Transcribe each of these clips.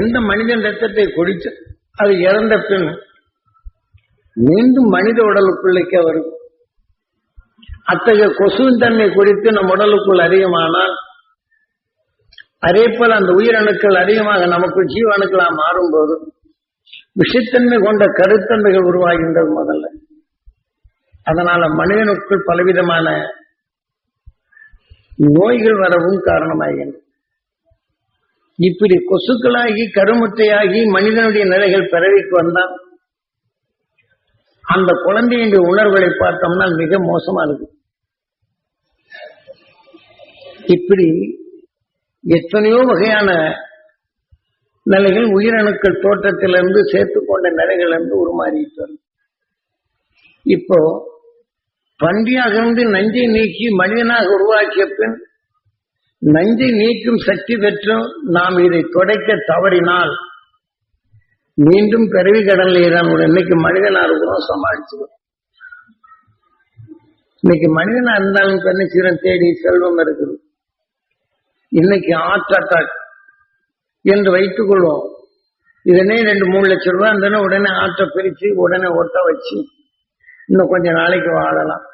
எந்த மனிதன் ரத்தத்தை குடித்து அது இறந்த பின் மீண்டும் மனித உடலுக்குள்ளே வரும். அத்தகைய கொசுவின் தன்மை குறித்து நம் உடலுக்குள் அதிகமானால் அதே போல அந்த உயிரணுக்கள் அதிகமாக நமக்கு ஜீவணுக்களாக மாறும்போது விஷத்தன்மை கொண்ட கருத்தன்மைகள் உருவாகின்றது முதல்ல. அதனால மனிதனுக்குள் பலவிதமான நோய்கள் வரவும் காரணமாகின்றன. இப்படி கொசுக்களாகி கருமுட்டையாகி மனிதனுடைய நிலைகள் பிறவிக்கு வந்தால் அந்த குழந்தையின் உணர்வுகளை பார்த்தோம்னா மிக மோசமா இருக்கு. இப்படி எத்தனையோ வகையான நிலைகள் உயிரணுக்கள் தோற்றத்திலிருந்து சேர்த்துக்கொண்ட நிலைகளிலிருந்து உருமாறிட்டு வரும் இப்போ பன்றியாக இருந்து நஞ்சை நீக்கி மனிதனாக உருவாக்கிய பின் நஞ்சை நீக்கும் சக்தி பெற்றும் நாம் இதை துடைக்க தவறினால் மீண்டும் பிறவி கடல்ல தான் இன்னைக்கு மனிதனா இருக்கிறோம் சமாளிச்சுக்கிறோம் இன்னைக்கு மனிதனா இருந்தாலும் பெண்ணு தேடி செல்வம் இருக்குது. இன்னைக்கு ஹார்ட் அட்டாக் என்று வைத்துக் கொள்வோம். இதனே ரெண்டு மூணு லட்சம் ரூபாய் இருந்ததுன்னா உடனே ஆட்டை பிரிச்சு உடனே ஒட்ட வச்சு இன்னும் கொஞ்ச நாளைக்கு வாழலாம்.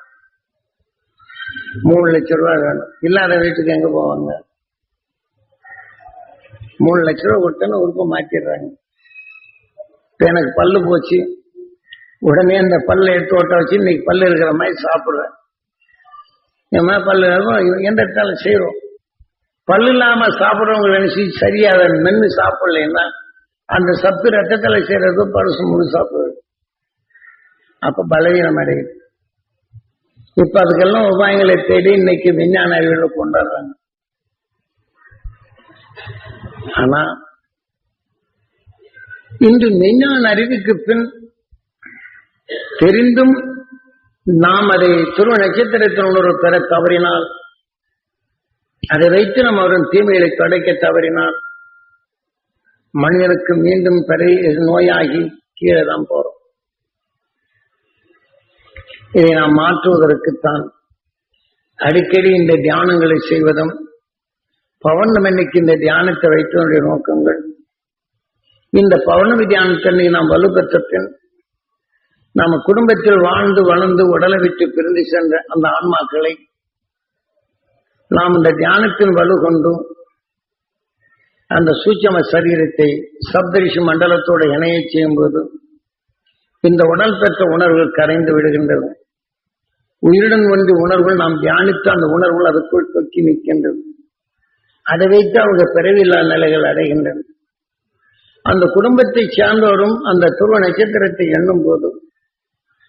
மூணு லட்சம் ரூபாய் வேணும். இல்லாத வீட்டுக்கு எங்க போவாங்க? மூணு லட்ச ரூபா கொடுத்தன உறுப்பை மாத்திடுறாங்க. இப்ப எனக்கு பல்லு போச்சு. உடனே அந்த பல்லை எடுத்து ஓட்ட வச்சு இன்னைக்கு பல்லு இருக்கிற மாதிரி சாப்பிடுறேன். என் பல்லு எந்த இடத்தாலும் செய்யறோம் பல்லு இல்லாம சாப்பிடுறவங்க நினைச்சு சரியா அதை மென்று சாப்பிடலைன்னா அந்த சத்து ரத்தத்தில் செய்யறது பழுசு முழு சாப்பிடுறது. அப்ப பலவீனம் அடையுது. இப்ப அதுக்கெல்லாம் உபாயங்களை தேடி இன்னைக்கு விஞ்ஞான அறிவியல கொண்டாடுறாங்க. ஆனா இன்று விஞ்ஞான அறிவுக்கு பின் தெரிந்தும் நாம் அதை துருவ நட்சத்திரத்தின் உணர்வு பெற தவறினால் அதை வைத்து நாம் அவரின் தீமைகளை தொடக்க தவறினால் மனிதனுக்கு மீண்டும் பெரிய நோயாகி கீழே தான் போறோம். இதை நாம் மாற்றுவதற்குத்தான் அடிக்கடி இந்த தியானங்களை செய்வதும் பௌர்ணமி அன்னைக்கு இந்த தியானத்தை வைத்ததனுடைய நோக்கங்கள். இந்த பௌர்ணமி தியானத்தன்னை நாம் வலுப்பெற்ற பின் நம்ம குடும்பத்தில் வாழ்ந்து வளர்ந்து உடலை விட்டு பிரிந்து சென்ற அந்த ஆன்மாக்களை நாம் இந்த தியானத்தின் வலு கொண்டும் அந்த சூட்சம சரீரத்தை சப்தரிஷி மண்டலத்தோடு இணைய செய்யும்போது இந்த உடல் பெற்ற உணர்வுகள் கரைந்து விடுகின்றது. உயிருடன் ஒன்று உணர்வுகள் நாம் தியானித்து அந்த உணர்வுகள் அதுக்குள் தொக்கி நிற்கின்றது. அதை வைத்து அவங்க பிறவில்லா நிலைகள் அடைகின்றன. அந்த குடும்பத்தை சேர்ந்தோரும் அந்த துருவ நட்சத்திரத்தை எண்ணும் போது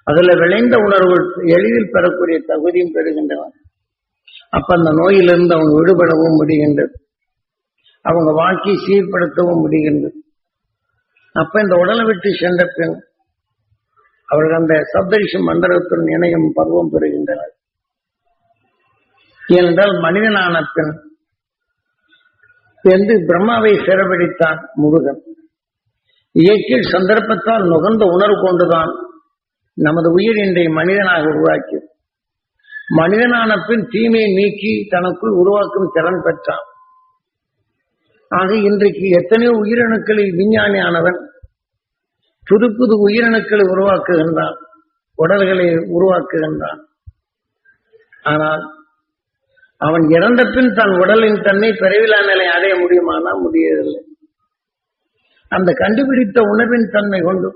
அதுல விளைந்த உணர்வுகள் எளிதில் பெறக்கூடிய தகுதியும் பெறுகின்றன. அப்ப அந்த நோயிலிருந்து அவங்க விடுபடவும் முடிகின்றது. அவங்க வாழ்க்கையை சீர்படுத்தவும் முடிகின்றது. அப்ப இந்த உடலை விட்டு சென்ற பின் அவர்கள் அந்த சப்தரிஷி மண்டலத்துடன் இணையும் பருவம் பெறுகின்றனர். ஏனென்றால் மனிதனான பின் என்று பிரம்மாவை சிறப்பிடித்தான் முருகன். இயற்கையில் சந்தர்ப்பத்தால் நுகர்ந்த உணர்வு கொண்டுதான் நமது உயிர் இன்றைய மனிதனாக உருவாக்கி மனிதனான பின் தீமையை நீக்கி தனக்குள் உருவாக்கும் திறன் பெற்றான். ஆக இன்றைக்கு எத்தனையோ உயிரணுக்களில் விஞ்ஞானியானவன் புது புது உயிரணுக்களை உருவாக்குகின்றான். உடல்களை உருவாக்குகின்றான். ஆனால் அவன் இறந்த பின் தன் உடலின் தன்னை பிறவிலா நிலை அடைய முடியுமானா முடியவில்லை. அந்த கண்டுபிடித்த உணர்வின் தன்மை கொண்டு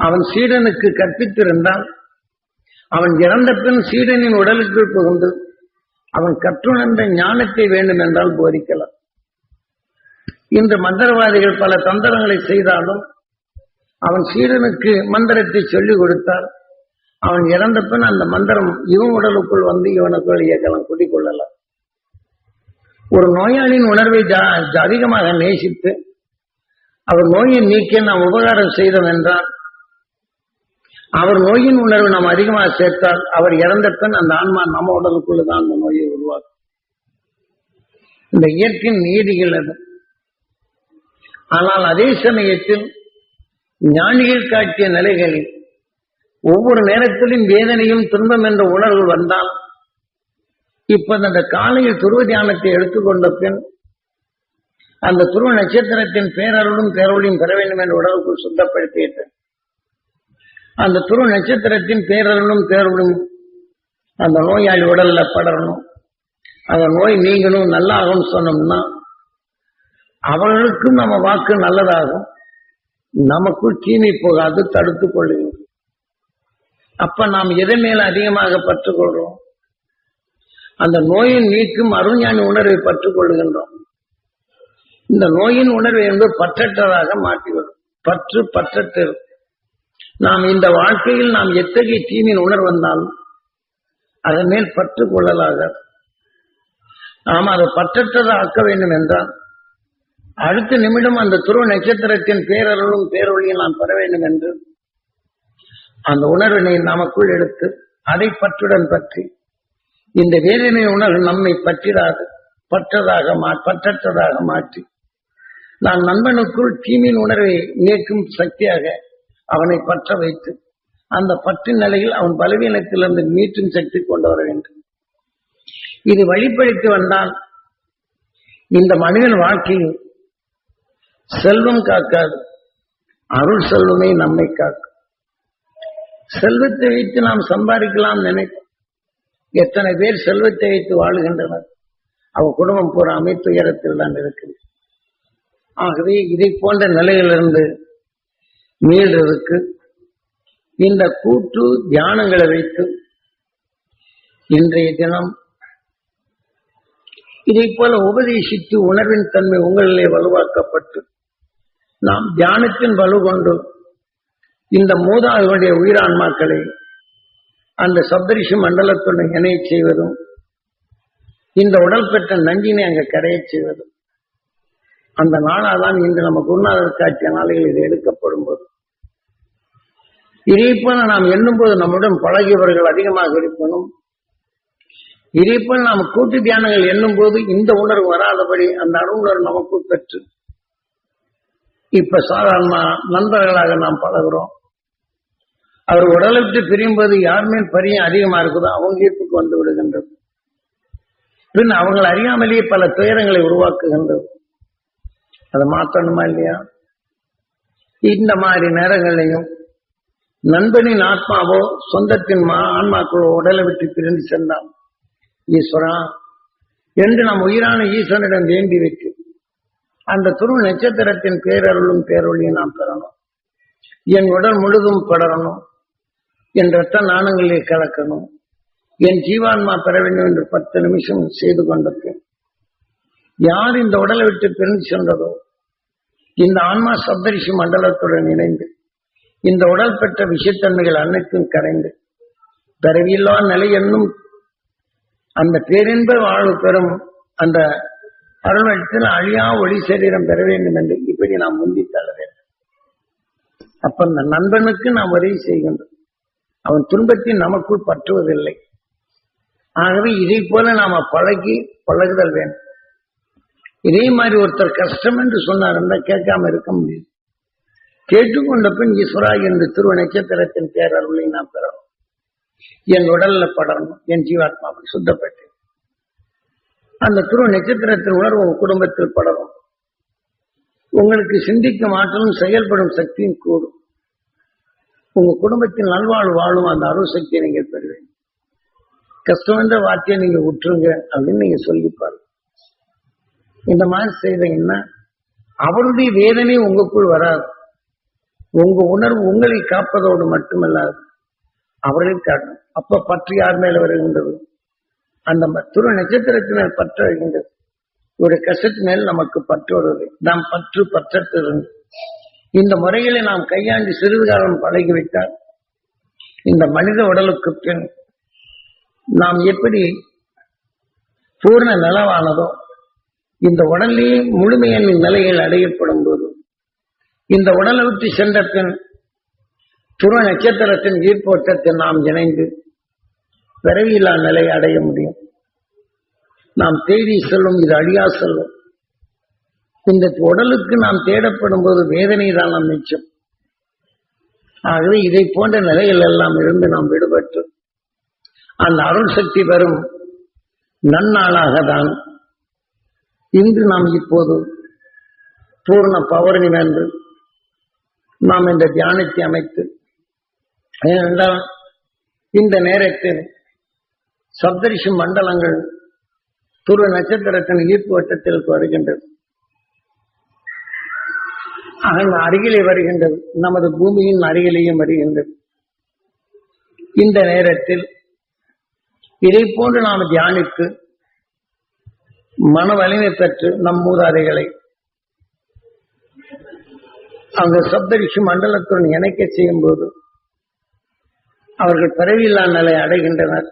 அவன் சீடனுக்கு கற்பித்திருந்தான். அவன் இறந்த பின் சீடனின் உடலுக்குள் புகுந்து அவன் கற்றுணர்ந்த ஞானத்தை வேண்டும் என்றால் போதிக்கலாம். இந்த மந்திரவாதிகள் பல தந்திரங்களை செய்தாலும் அவன் சீடனுக்கு மந்திரத்தை சொல்லிக் கொடுத்தால் அவன் இறந்த பின் அந்த மந்திரம் இவன் உடலுக்குள் வந்து இவனுக்குள் இயக்கலாம் குடிக்கொள்ளலாம் ஒரு நோயாளியின் உணர்வை ஜா- அதிகமாக நேசித்து அவர் நோயை நீக்க நாம் உபகாரம் செய்தோம் என்றால் அவர் நோயின் உணர்வு நாம் அதிகமாக சேர்த்தால் அவர் இறந்த பின் அந்த ஆன்மா நம்ம உடலுக்குள்ளதான் அந்த நோயை உருவாக்கும். இந்த இயற்கையின் நீதிகள் அது ஆனால் அதே சமயத்தில் ஞானிகள் காட்டிய நிலைகளில் ஒவ்வொரு நேரத்திலும் வேதனையும் துன்பம் என்ற உணர்வு வந்தால் இப்ப அந்த காலையில் துருவ தியானத்தை எடுத்துக்கொண்ட பின் அந்த துருவ நட்சத்திரத்தின் பேரருளும் பேரொழியும் பெற வேண்டும் என்ற உடலுக்குள் சுத்தப்படுத்தியது அந்த துருவ நட்சத்திரத்தின் பேரருளும் பேரொழியும் அந்த நோயாளி உடல்ல படரணும். அந்த நோய் நீங்களும் நல்லாகும் சொன்னோம்னா அவர்களுக்கும் நம்ம வாக்கு நல்லதாகும். நமக்குள் தீமை போகாது தடுத்துக் கொள்ளுகிறோம் அப்ப நாம் எதை மேல அதிகமாக பற்றுக்கொள்றோம் அந்த நோயின் நீக்கும் அருஞானி உணர்வை பற்றுக் கொள்கின்றோம் இந்த நோயின் உணர்வு என்பது பற்றற்றதாக மாற்றிவிடும். பற்று பற்றற்று நாம் இந்த வாழ்க்கையில் நாம் எத்தகைய தீமின் உணர்வு வந்தாலும் அதன் மேல் பற்று கொள்ளலாக. நாம் அதை பற்றற்றதாக ஆக்க வேண்டும் என்றால் அடுத்த நிமிடம் அந்த துருவ நட்சத்திரத்தின் பேரருளும் பேரொழியும் நான் பெற வேண்டும் என்று அந்த உணர்வினை நமக்குள் எடுத்து அதை பற்றுடன் பற்றி இந்த வேதனை உணர்வு நம்மை பற்றிடாது பற்றதாக பற்றற்றதாக மாற்றி நான் நண்பனுக்குள் தீமின் உணர்வை நீக்கும் சக்தியாக அவனை பற்ற வைத்து அந்த பற்றின் நிலையில் அவன் பலவீனத்திலிருந்து மீட்டும் சக்தி கொண்டு வர வேண்டும். இது வழிப்படுத்தி வந்தால் இந்த மனிதன் வாழ்க்கையில் செல்வம் காக்காது. அருள் செல்வமே நம்மை காக்கும். செல்வத்தை வைத்து நாம் சம்பாதிக்கலாம் நினைக்கும் எத்தனை பேர் செல்வத்தை வைத்து வாழுகின்றனர். அவ குடும்பம் பூரா அமைப்பு உயரத்தில் தான் இருக்குது. ஆகவே இதை போன்ற நிலையிலிருந்து மீள்றதுக்கு இந்த கூட்டு தியானங்களை வைத்து இன்றைய தினம் இதை போல உபதேசித்து உணர்வின் தன்மை உங்களிலே வலுவாக்கப்பட்டு நாம் தியானத்தின் வலு கொண்டு இந்த மூதாதையுடைய உயிரான்மாக்களை அந்த சப்தரிஷி மண்டலத்துடன் இணைய செய்வதும் இந்த உடல் பெற்ற நஞ்சினை அங்க கரையச் செய்வதும் அந்த நாளாதான் இன்று நம்ம குருநாதர் காட்சிய நாளையில் இது எடுக்கப்படும் போது இறைப்பன நாம் எண்ணும்போது நம்முடன் பழகியவர்கள் அதிகமாக இருக்கணும் இறைப்பன் நாம் கூட்டு தியானங்கள் எண்ணும் போது இந்த உணர்வு வராதபடி அந்த அருணர் நமக்குள் பெற்று இப்ப சாதாரண நண்பர்களாக நாம் பழகிறோம். அவர் உடலை விட்டு பிரியும்போது யாருமே யார் மேல் பரியம் அதிகமா இருக்குதோ அவங்க ஈர்ப்புக்கு வந்து விடுகின்றது. பின் அவங்களை அறியாமலேயே பல துயரங்களை உருவாக்குகின்றது. அதை மாற்றணுமா இல்லையா? இந்த மாதிரி நேரங்களையும் நண்பனின் ஆத்மாவோ சொந்தத்தின் மா- ஆன்மாக்களோ உடலை விட்டு பிரிந்து சென்றான் ஈஸ்வரா என்று நாம் உயிரான ஈஸ்வரனிடம் வேண்டி வைக்கும் அந்த துரு நட்சத்திரத்தின் பேரருளும் பேரொழியும் நாம் பெறணும். என் உடல் முழுதும் படரணும். என் ரத்த நாணங்களிலே கலக்கணும். என் ஜீவான்மா பெற வேண்டும் என்று பத்து நிமிஷம் செய்து கொண்டது யார் இந்த உடலை விட்டு பிரிந்து சென்றதோ இந்த ஆன்மா சப்தரிஷி மண்டலத்துடன் இணைந்து இந்த உடல் பெற்ற விஷயத்தன்மைகள் அனைத்தும் கரைந்து பிறவியில்லா நிலை என்னும் அந்த பேரின்ப வாழ்வு பெறும் அந்த அருணத்தில் அழியா ஒளி சரீரம் பெற வேண்டும் என்று இப்படி நாம் முந்தி தள்ள வேண்டும். அப்ப இந்த நண்பனுக்கு நாம் உதவி செய்கின்றோம். அவன் துன்பத்தில் நமக்குள் பற்றுவதில்லை. ஆகவே இதை போல நாம பழகி பழகுதல் வேண்டும். இதே மாதிரி ஒருத்தர் கஷ்டம் என்று சொன்னார் இருந்தால் கேட்காம இருக்க முடியும் கேட்டுக்கொண்ட பின் ஈஸ்வரா என்று திரு நட்சத்திரத்தின் பேரருளை நான் பெறணும். என் உடல்ல படரணும். என் ஜீவாத்மாவை சுத்தப்பட்டு அந்த துருவ நட்சத்திரத்தின் உணர்வு உங்க குடும்பத்தில் படரும். உங்களுக்கு சிந்திக்கும் ஆற்றலும் செயல்படும் சக்தியும் கூடும். உங்க குடும்பத்தில் நல்வாழ்வு வாழும் அந்த அருள் சக்தியை நீங்கள் பெறுவீங்க. கஷ்டம் என்ற வார்த்தையை நீங்க விட்டுருங்க அப்படின்னு நீங்க சொல்லிப்பாரு இந்த மாதிரி செய்தீங்கன்னா அவருடைய வேதனை உங்களுக்குள் வராது. உங்க உணர்வு உங்களை காப்பதோடு மட்டுமல்லாது அவர்களை காட்டும் அப்ப பற்று யார் மேல வருகின்றது? அந்த ம- துரு நட்சத்திரத்தினர் பற்று வருகின்றது இவருடைய கஷ்டத்து மேல் நமக்கு பற்று வருவது நாம் பற்று பற்றத்திலிருந்து. இந்த முறைகளை நாம் கையாண்டு சிறிது காலம் பழகிவிட்டால் இந்த மனித உடலுக்கு பின் நாம் எப்படி பூர்ண நிலவானதோ இந்த உடலிலேயே முழுமையான நிலையில் அடையப்படும் போது இந்த உடலை விட்டு சென்ற பின் துருவ நட்சத்திரத்தின் ஈர்ப்போட்டத்தில் நாம் இணைந்து பிறவியில்லா நிலை அடைய முடியும். நாம் தேடி செல்லும் இது அழியா செல்லும். இந்த உடலுக்கு நாம் தேடப்படும் போது வேதனை தான் நாம் மிச்சம். ஆகவே இதை போன்ற நிலைகள் எல்லாம் இருந்து நாம் விடுபட்டு அந்த அருள் சக்தி பெறும் நன்னாளாக தான் இன்று நாம் இப்போது பூர்ண பௌர்ணமி அன்று நாம் இந்த தியானத்தை அமைத்து ஏனென்றால் இந்த நேரத்தில் சப்தரிஷி மண்டலங்கள் துரு நட்சத்திரத்தின் ஈர்ப்பு வட்டத்திற்கு வருகின்றது. அதன் அருகிலே வருகின்றது. நமது பூமியின் அருகிலேயும் வருகின்றது. இந்த நேரத்தில் இதை போன்று நாம் தியானித்து மன வலிமை பெற்று நம் மூதாதைகளை அவங்க சப்தரிஷி மண்டலத்துடன் இணைக்க செய்யும் போது அவர்கள் பிறவியில்லா நிலை அடைகின்றனர்.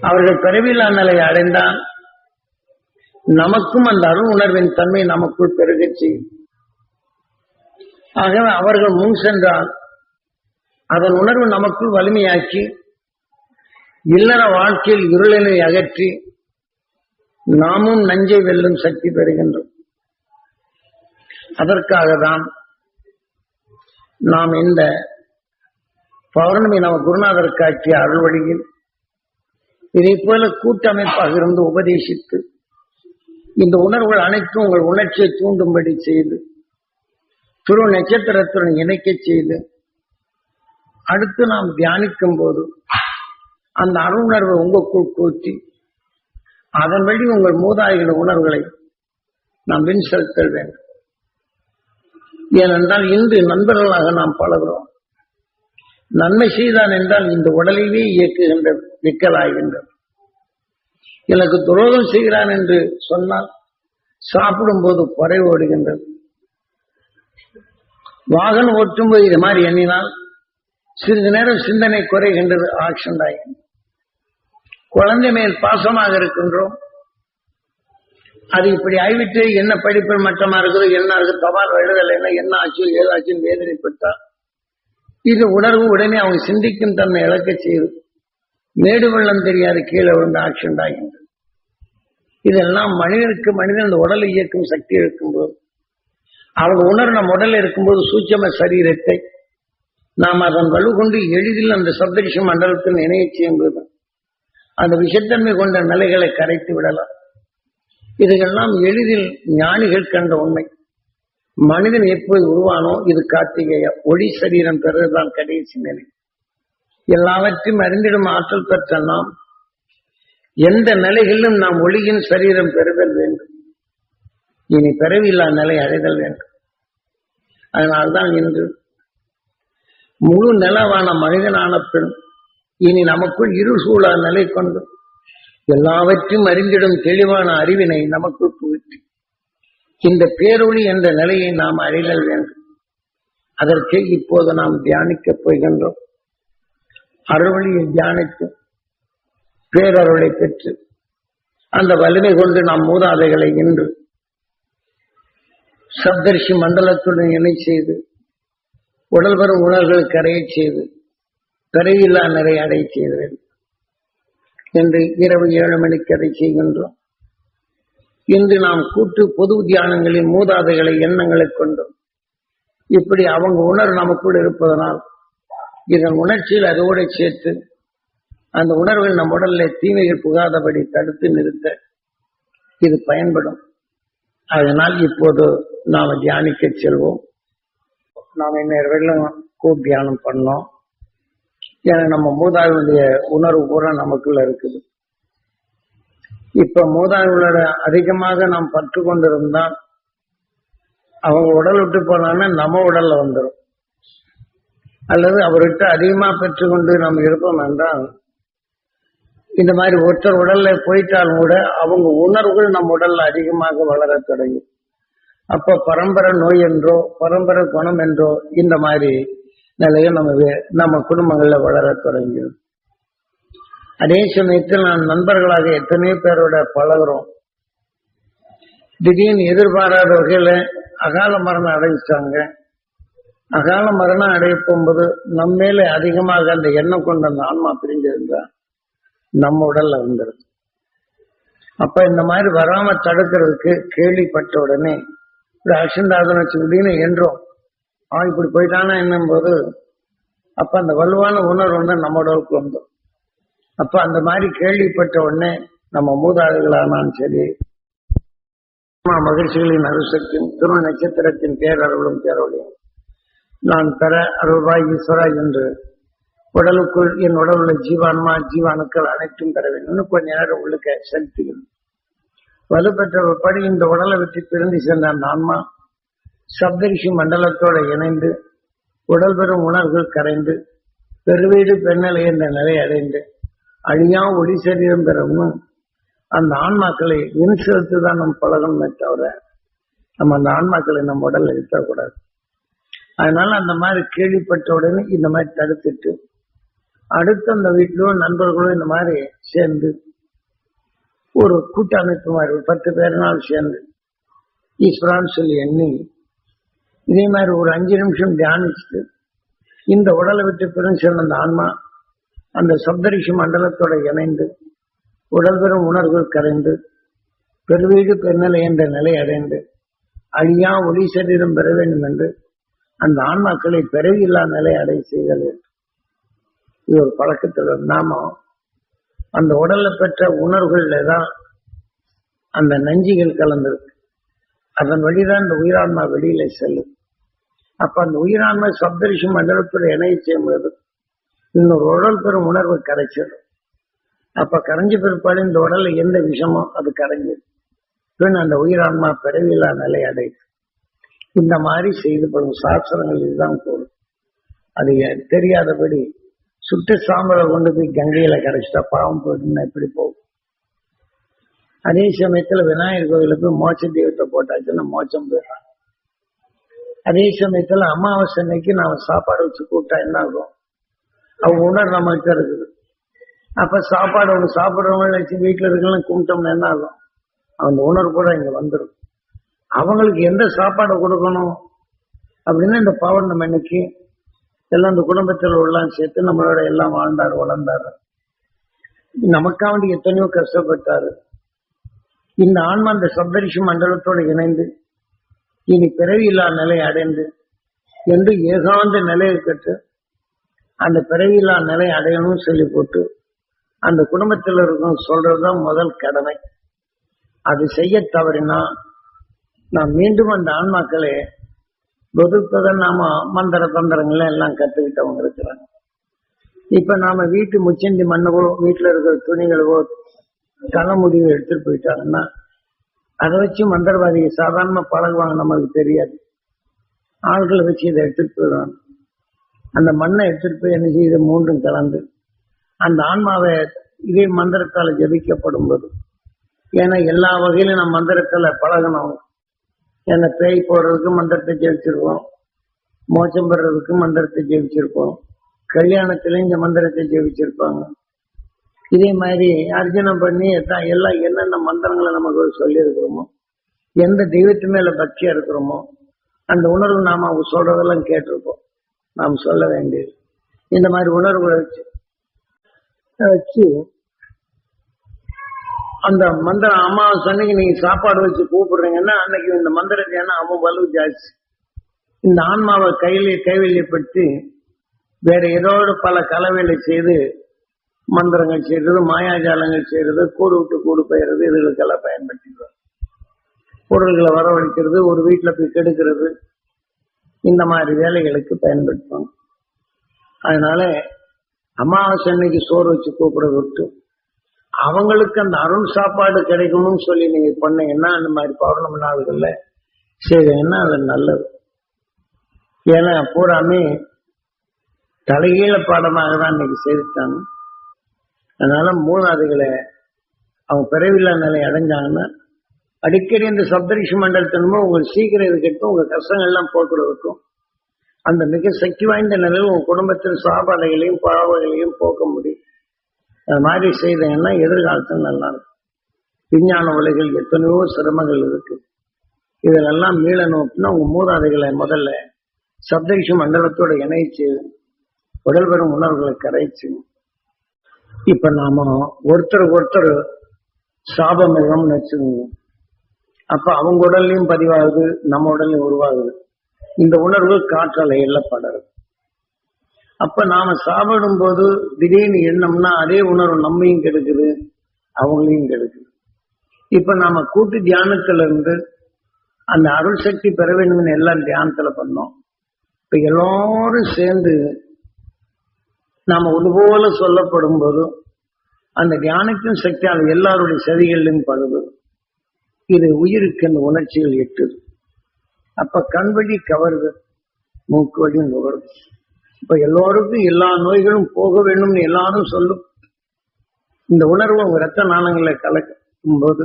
அவர்கள் பிறவில்லா நிலை அடைந்தால் நமக்கும் அந்த அருள் உணர்வின் தன்மை நமக்குள் பெருகச் செய்யும் ஆகவே அவர்கள் முன் சென்றால் அதன் உணர்வு நமக்குள் வலிமையாக்கி இல்லற வாழ்க்கையில் இருளினை அகற்றி நாமும் நஞ்சை வெல்லும் சக்தி பெறுகின்றோம். அதற்காக தான் நாம் இந்த பௌர்ணமி நம்ம குருநாதர் காட்சிய அருள் வழியில் இதை போல கூட்டமைப்பாக இருந்து உபதேசித்து இந்த உணர்வுகள் அனைத்தும் உங்கள் உணர்ச்சியை தூண்டும்படி செய்து துரு நட்சத்திரத்துடன் இணைக்க செய்து அடுத்து நாம் தியானிக்கும் போது அந்த அருணர்வை உங்களுக்குள் கூட்டி அதன் வழி உங்கள் மூதாதைகளின் உணர்வுகளை நாம் வின் செலுத்தல் வேண்டும். ஏனென்றால் இன்று நண்பர்களாக நாம் பழகிறோம். நன்மை செய்தான் என்றால் இந்த உடலையே இயக்குகின்ற நிக்கலாகின்றது எனக்கு துரோகம் செய்கிறான் என்று சொன்னால் சாப்பிடும் போது குறை ஓடுகின்றது. வாகனம் ஓட்டும்போது இது மாதிரி எண்ணினால் சிறிது நேரம் சிந்தனை குறைகின்றது ஆக்ஷன் ஆகி. குழந்தை மேல் பாசமாக இருக்கின்றோம். அது இப்படி ஆகிவிட்டு என்ன படிப்பு மட்டமா இருக்குது என்ன இருக்கு தபால் எழுதல் என்ன என்ன ஆச்சு ஏதாச்சும் வேதனைப்பட்டா இது உணர்வு உடனே அவங்க சிந்திக்கும் தன்மை இழக்க செய்யுது மேடு வெள்ளம் தெரியாது கீழே விழுந்து ஆக்சிடென்ட் ஆகின்றது. இதெல்லாம் மனிதனுக்கு மனிதன் அந்த உடலை இயக்கும் சக்தி இருக்கும்போது அவங்க உணர்வு நம் உடலில் இருக்கும்போது சூட்சம சரீரத்தை நாம் அதன் வலு கொண்டு எளிதில் அந்த சப்தரிஷ மண்டலத்தில் இணைய செய்யும்போது அந்த விஷத்தன்மை கொண்ட நிலைகளை கரைத்து விடலாம். இதுகெல்லாம் எளிதில் ஞானிகள் கண்ட உண்மை. மனிதன் எப்போது உருவானோ இது கார்த்திகேய. ஒளி சரீரம் பெறுவதுதான் கடைசி நிலை. எல்லாவற்றையும் அறிந்திடும் ஆற்றல் பெற்ற நாம். எந்த நிலைகளிலும் நாம் ஒளியின் சரீரம் பெறுதல் வேண்டும். இனி பெறவில்லா நிலை அடைதல் வேண்டும். அதனால்தான் இன்று முழு நிலவான மனிதனான பெண் இனி நமக்குள் இரு சூழா நிலை கொண்டு எல்லாவற்றையும் அறிந்திடும் தெளிவான அறிவினை நமக்குள் புகுத்தி இந்த பேரொளி என்ற நிலையை நாம் அறிதல் வேண்டும். அதற்கு இப்போது நாம் தியானிக்கப் போகின்றோம். அருள்வழியை தியானித்து பேரருளை பெற்று அந்த வலிமை கொண்டு நாம் மூதாதைகளை இன்று சப்தர்ஷி மண்டலத்துடன் இணை செய்து உடல் வரும் உணர்வுகள் கரைய செய்து கரையில்லா நிறை அடை செய்து என்று இரவு ஏழு மணிக்கு அதை செய்கின்றோம். இன்று நாம் கூட்டு பொது தியானங்களின் மூதாதைகளை எண்ணங்களை கொண்டும். இப்படி அவங்க உணர்வு நமக்குள் இருப்பதனால் இதன் உணர்ச்சியில் அதோடு சேர்த்து அந்த உணர்வுகள் நம் உடல்ல தீமைகள் புகாதபடி தடுத்து நிறுத்த இது பயன்படும். அதனால் இப்போது நாம் தியானிக்க செல்வோம். நாம் இன்னொரு வெள்ளம் கூ தியானம் பண்ணோம். ஏன்னா நம்ம மூதாவினுடைய உணர்வு பூரா நமக்குள்ள இருக்குது. இப்ப மூதாதையோட அதிகமாக நாம் பற்று கொண்டிருந்தால் அவங்க உடல் விட்டு போனாங்கன்னா நம்ம உடல்ல வந்துடும் அல்லது அவர்கிட்ட அதிகமா பெற்றுக்கொண்டு நாம் இருப்போம் என்றால் இந்த மாதிரி ஒருத்தர் உடல்ல போயிட்டாலும் கூட அவங்க உணர்வுகள் நம்ம உடல்ல அதிகமாக வளர தொடங்கும். அப்ப பரம்பரை நோய் என்றோ பரம்பரை குணம் என்றோ இந்த மாதிரி நிலையை நம்ம நம்ம குடும்பங்கள்ல வளர தொடங்கிடும். அதே சமயத்தில் நான் நண்பர்களாக எத்தனையோ பேரோட பழகுறோம். திடீர்னு எதிர்பாராத வகையில அகால மரணம் அடைஞ்சிட்டாங்க. அகால மரணம் அடைய போகும்போது நம்ம மேல அதிகமாக அந்த எண்ணம் கொண்ட அந்த ஆன்மா பிரிஞ்சிருந்தா நம்ம உடல்ல வந்துருது அப்ப இந்த மாதிரி வராம தடுக்கிறதுக்கு கேள்விப்பட்ட உடனே இப்படி அக்ஷந்தாதன அப்படின்னு என்றோம். அவன் இப்படி போயிட்டானா? என்னும் போது அப்ப அந்த வலுவான உணர்வு வந்து நம்ம உடலுக்கு வந்தோம் அப்ப அந்த மாதிரி கேள்விப்பட்ட உடனே நம்ம மூதாதைகளானாலும் சரி மகிழ்ச்சிகளின் அருசக்தியும் திரு நட்சத்திரத்தின் பேரருளும் பேரொழியும். நான் பெற அருள்வாய் ஈஸ்வரா என்று உடலுக்குள் என் உடல் உள்ள ஜீவான்மா ஜீவானுக்கள் அனைத்தும் பெற வேண்டும். இன்னும் கொஞ்ச நேரம் உள்ளுக்க செலுத்துகிறேன் வலுப்பெற்றபடி இந்த உடலை விட்டு பிரிந்து சென்ற அந்த ஆன்மா சப்தரிஷி மண்டலத்தோடு இணைந்து உடல் பெறும் உணர்வுகள் கரைந்து பெருவீடு பெண்ணலை என்ற நிலை அடைந்து அழியா ஒளி சரீரம் பெறும்னு அந்த ஆன்மாக்களை இன்செலுத்து தான் நம்ம பழகணுமே தவிர நம்ம அந்த ஆன்மாக்களை நம்ம உடல்ல இருக்கக்கூடாது. அதனால அந்த மாதிரி கேள்விப்பட்ட உடனே இந்த மாதிரி தடுத்துட்டு அடுத்து அந்த வீட்டிலும் நண்பர்களும் இந்த மாதிரி சேர்ந்து ஒரு கூட்டமைப்பு மாதிரி ஒரு பத்து பேர்னால் சேர்ந்து ஈஸ்வரான்னு சொல்லி எண்ணி இதே மாதிரி ஒரு அஞ்சு நிமிஷம் தியானிச்சுட்டு இந்த உடலை விட்டு பிறகு சேர்ந்த அந்த ஆன்மா அந்த சப்தரிஷி மண்டலத்தோட இணைந்து உடல் பெறும் உணர்வுகள் கரைந்து பெருவீடு பெருநிலை என்ற நிலை அடைந்து அழியா ஒளி சரீரம் பெற வேண்டும் என்று அந்த ஆன்மாக்களை பிறவியில்லா நிலை அடை செய்தல் வேண்டும் இது ஒரு பழக்கத்தில் நாம அந்த உடல்ல பெற்ற உணர்வுகள்ல தான் அந்த நஞ்சிகள் கலந்திருக்கு. அதன் வழிதான் இந்த உயிரான்மா வெளியில செல்லும். அப்ப அந்த உயிரான்மை சப்தரிஷி மண்டலத்தோட இணைய செய்யும்போது இன்னொரு உடல் பெறும் உணர்வு கரைச்சிடும் அப்ப கரைஞ்ச பிற்பாடு இந்த உடல்ல எந்த விஷமோ அது கரைஞ்சது பின் அந்த உயிரான்மா பிறவில்லா நிலை அடையுது இந்த மாதிரி செய்துபடும் சாஸ்திரங்கள் இதுதான் கூடும் அது தெரியாதபடி சுட்டு சாம்பலை கொண்டு போய் கங்கையில கரைச்சிட்டா பாவம் போயிட்டுன்னா எப்படி போகும். அதே சமயத்துல விநாயகர் கோயிலுக்கு மோட்ச தெய்வத்தை போட்டாச்சுன்னா மோட்சம் போயிடுறாங்க. அதே சமயத்துல அமாவாசை அன்னைக்கு நாம சாப்பாடு வச்சு கூப்பிட்டா என்ன ஆகும்? அவங்க உணர் நமக்கு இருக்குது. அப்ப சாப்பாடு அவங்க சாப்பிடுறவங்க வச்சு வீட்டில் இருக்கலாம் கும்பிட்டோம்னா என்ன ஆகும்? அந்த உணர்வு கூட இங்க வந்துடும் அவங்களுக்கு எந்த சாப்பாடு கொடுக்கணும்? அப்படின்னு இந்த பௌர்ணமி இன்னைக்கு எல்லாம் இந்த குடும்பத்தில் உள்ளாம் சேர்த்து நம்மளோட எல்லாம் வாழ்ந்தார் வளர்ந்தார். நமக்காண்டி எத்தனையோ கஷ்டப்பட்டாரு. இந்த ஆன்மா அந்த சப்தரிஷி மண்டலத்தோடு இணைந்து இனி பிறவி இல்லாத நிலை அடைந்து என்று ஏகாந்த நிலையை கற்று அந்த பிறவியில்லா நிலை அடையணும்னு சொல்லி போட்டு அந்த குடும்பத்தில் இருக்கும் சொல்றதுதான் முதல் கடமை. அது செய்ய தவறினா நாம் மீண்டும் அந்த ஆன்மாக்களே பொதுப்பதன் நாம மந்திர தந்திரங்களை எல்லாம் கத்துக்கிட்டவங்க இருக்கிறாங்க. இப்ப நாம வீட்டு முச்சந்தி மண்ணவோ வீட்டுல இருக்கிற துணிகளவோ தலைமுடிவு எடுத்துட்டு போயிட்டாங்கன்னா அதை வச்சு மந்திரவாதிகள் சாதாரண பழகுவாங்க நம்மளுக்கு தெரியாது. ஆள்களை வச்சு இதை எடுத்துட்டு போயிடுவாங்க. அந்த மண்ணை எடுத்துட்டு போய் என்ன செய்யுது மூன்றும் கலந்து. அந்த ஆன்மாவை இதே மந்திரத்தால் ஜபிக்கப்படும் போது ஏன்னா எல்லா வகையிலும் நம்ம மந்திரத்தில் பழகணும். ஏன்னா பேய் போடுறதுக்கு மந்திரத்தை ஜெயிச்சிருக்கோம் மோச்சம் பெறதுக்கு மந்திரத்தை ஜெயிச்சிருக்கோம் கல்யாணத்திலையும் இந்த மந்திரத்தை ஜெயிச்சிருப்பாங்க இதே மாதிரி அர்ஜுனம் பண்ணி எல்லாம் எல்லாம் என்னென்ன மந்திரங்களை நமக்கு சொல்லியிருக்கிறோமோ எந்த தெய்வத்து மேல பக்தியா இருக்கிறோமோ அந்த உணர்வு நாம அவங்க சொல்றதெல்லாம் கேட்டிருப்போம். நாம் சொல்ல வேண்டியது. இந்த மாதிரி உணர்வுகளை வச்சு வச்சு அந்த மந்திரம் அமாவாசை அன்னைக்கு நீங்க சாப்பாடு வச்சு கூப்பிடுறீங்கன்னா அன்னைக்கு இந்த மந்திரத்தை ஏன்னா அவன் வலு ஜாஸ்தி. இந்த ஆன்மாவை கையில் கைவெளியப்படுத்தி வேற ஏதோடு பல கலவைகளை செய்து மந்திரங்கள் செய்யறது மாயாஜாலங்கள் செய்யறது கூடு விட்டு கூடு பெயர்றது இதுகளுக்கெல்லாம் பயன்படுத்திடுவார். பொருள்களை வரவழைக்கிறது ஒரு வீட்டில் போய் கெடுக்கிறது இந்த மாதிரி வேலைகளுக்கு பயன்படுத்துவாங்க. அதனால அமாவாசை அன்னைக்கு சோறு வச்சு கூப்பிட விட்டு அவங்களுக்கு அந்த அருள் சாப்பாடு கிடைக்கணும்னு சொல்லி நீங்க பண்ணீங்கன்னா அந்த மாதிரி பௌர்ணமி நாள்கள்ல செய்வீங்கன்னா அது நல்லது. ஏன்னா பூராமே தலைகீழ பாடமாக தான் இன்னைக்கு செய்துட்டாங்க. அதனால மூணாவதுகளை அவங்க பிறவில்லா நிலை அடைஞ்சாங்கன்னா அடிக்கடி இந்த சப்தரிஷி மண்டலத்தினுமோ உங்களுக்கு சீக்கிரம் இது உங்கள் உங்க கஷ்டங்கள்லாம் போக்குறதுக்கும் அந்த மிக சக்தி வாய்ந்த நிலையில் உங்க குடும்பத்தில் சாபாதைகளையும் பாவங்களையும் போக்க முடியும். அது மாதிரி செய்தீங்கன்னா எதிர்காலத்தில் நல்லா இருக்கும். விஞ்ஞான உலகில் எத்தனையோ சிரமங்கள் இருக்கு. இதிலெல்லாம் மீளணும் அப்படின்னா உங்க மூதாதைகளை முதல்ல சப்தரிஷி மண்டலத்தோட இணைச்சு உடல் பெறும் உணர்வுகளை கரைச்சு இப்ப நாம ஒருத்தருக்கு ஒருத்தர் சாபமிகம்னு வச்சுக்கோங்க. அப்ப அவங்க உடல்லையும் பதிவாகுது நம்ம உடல்லையும் உருவாகுது. இந்த உணர்வு காற்றலையில படருது அப்ப நாம சாப்பிடும் போது திடீர்னு எண்ணம்னா அதே உணர்வு நம்மையும் கெடுக்குது அவங்களையும் கெடுக்குது. இப்ப நாம கூட்டு தியானத்துல இருந்து அந்த அருள் சக்தி பெற வேண்டும்னு எல்லாம் தியானத்துல பண்ணோம். இப்ப எல்லாரும் சேர்ந்து நாம ஒரு போல சொல்லப்படும் போது அந்த தியானத்தின் சக்தியால் எல்லாருடைய செவிகளிலும் படுது. இது உயிருக்கு அந்த உணர்ச்சிகள் எட்டுது. அப்ப கண் வழி கவருது மூக்கு வழி நுகருது. இப்ப எல்லோருக்கும் எல்லா நோய்களும் போக வேண்டும்னு எல்லாரும் சொல்லும். இந்த உணர்வு ரத்த நாணங்களை கலக்கும் போது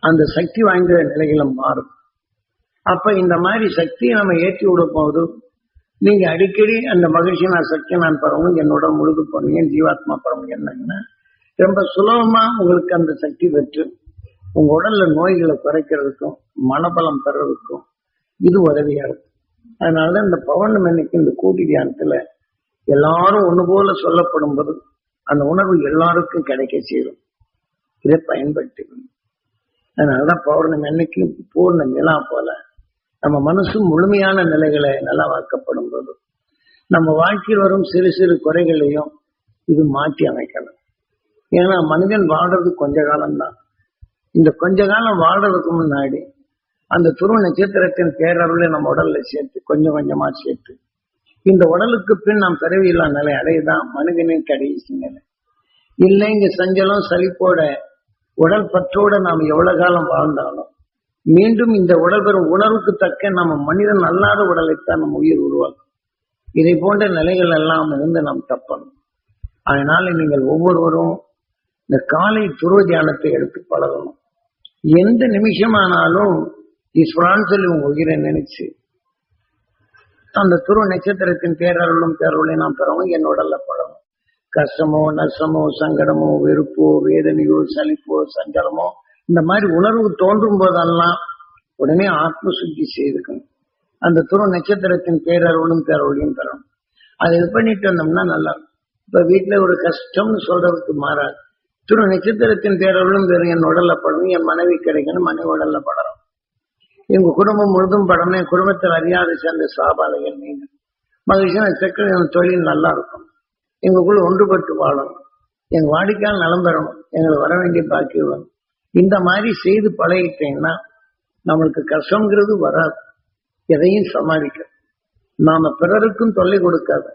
அந்த சக்தி வாய்ந்த நிலைகளை மாறும். அப்ப இந்த மாதிரி சக்தியை நம்ம ஏற்றி விடும் போது நீங்க அடிக்கடி அந்த மகிழ்ச்சி நான் சக்தி நான் பரவும் என்னோட முழுது போனீங்க ஜீவாத்மா பரவும் என்னங்கன்னா ரொம்ப சுலபமா உங்களுக்கு அந்த சக்தி பெற்று உங்க உடல்ல நோய்களை குறைக்கிறதுக்கும் மனபலம் பெறதுக்கும் இது உதவியா இருக்கும். அதனாலதான் இந்த பௌர்ணமி அன்னைக்கு இந்த கூட்டி தியானத்துல எல்லாரும் ஒண்ணு போல சொல்லப்படும் போது அந்த உணர்வு எல்லாருக்கும் கிடைக்க செய்யும். இதை பயன்படுத்திக்கணும். அதனாலதான் பௌர்ணமி அன்னைக்கு பூர்ண நிலா போல நம்ம மனசு முழுமையான நிலைகளை நலவாக்கப்படும் போது நம்ம வாழ்க்கையில் வரும் சிறு சிறு குறைகளையும் இது மாற்றி அமைக்கலாம் ஏன்னா மனிதன் வாழ்றது கொஞ்ச காலம்தான். இந்த கொஞ்ச காலம் வாழ்றதுக்கு முன்னாடி அந்த துருவ நட்சத்திரத்தின் பேரருளை நம்ம உடல்ல சேர்த்து கொஞ்சம் கொஞ்சமா சேர்த்து. இந்த உடலுக்கு பின் நாம் பிறவியில்லா நிலை அடையதான் மனிதனின் கடைசி நிலை. இல்லை இங்க சஞ்சலம் சலிப்போட உடல் பற்றோட நாம் எவ்வளவு காலம் வாழ்ந்தாலும் மீண்டும் இந்த உடல் பெறும் உணர்வுக்கு தக்க நம்ம மனிதன் அல்லாத உடலைத்தான் நம்ம உயிர் உருவாக்கும். இதை போன்ற நிலைகள் எல்லாம் இருந்து நாம் தப்பணும். அதனால நீங்கள் ஒவ்வொருவரும் இந்த காலை துருவ தியானத்தை எடுத்து பழகணும். எந்த நிமிஷமானாலும் ஈஸ்வரான்னு சொல்லி உங்க உயிரை நினைச்சு அந்த துருவ நட்சத்திரத்தின் பேரருளும் பேரருளை நாம் பெறவும் என்னோட பழகும் கஷ்டமோ நஷ்டமோ சங்கடமோ வெறுப்போ வேதனையோ சலிப்போ சஞ்சலமோ இந்த மாதிரி உணர்வு தோன்றும் போதெல்லாம் உடனே ஆத்ம சுத்தி செய்துக்கணும். அந்த துருவ நட்சத்திரத்தின் பேரருளும் பேரொழியும் பெறணும். அதை இது பண்ணிட்டு வந்தோம்னா நல்லா இருக்கும். இப்ப வீட்டுல ஒரு கஷ்டம்னு சொல்றதுக்கு மாறாது. துரு நட்சத்திரத்தின் பேரவளும் வேறு என் உடல்ல படணும் என் மனைவி கிடைக்கணும் மனைவி உடல்ல படணும். எங்க குடும்பம் முழுதும் படணும் என் குடும்பத்தில் அறியாத சேர்ந்த சாபாதைகள் நீங்க மகிழ்ச்சியான நட்சத்திரம் என் தொழில் நல்லா இருக்கும். எங்களுக்குள்ள ஒன்றுபட்டு வாழணும் எங்க வாடிக்கையால் நலம் பெறணும். எங்களுக்கு வர வேண்டிய பாக்கியம் வரும் இந்த மாதிரி செய்து பழகிட்டீங்கன்னா நம்மளுக்கு கஷ்டங்கிறது வராது. எதையும் சமாளிக்க. நாம பிறருக்கும் தொல்லை கொடுக்காத.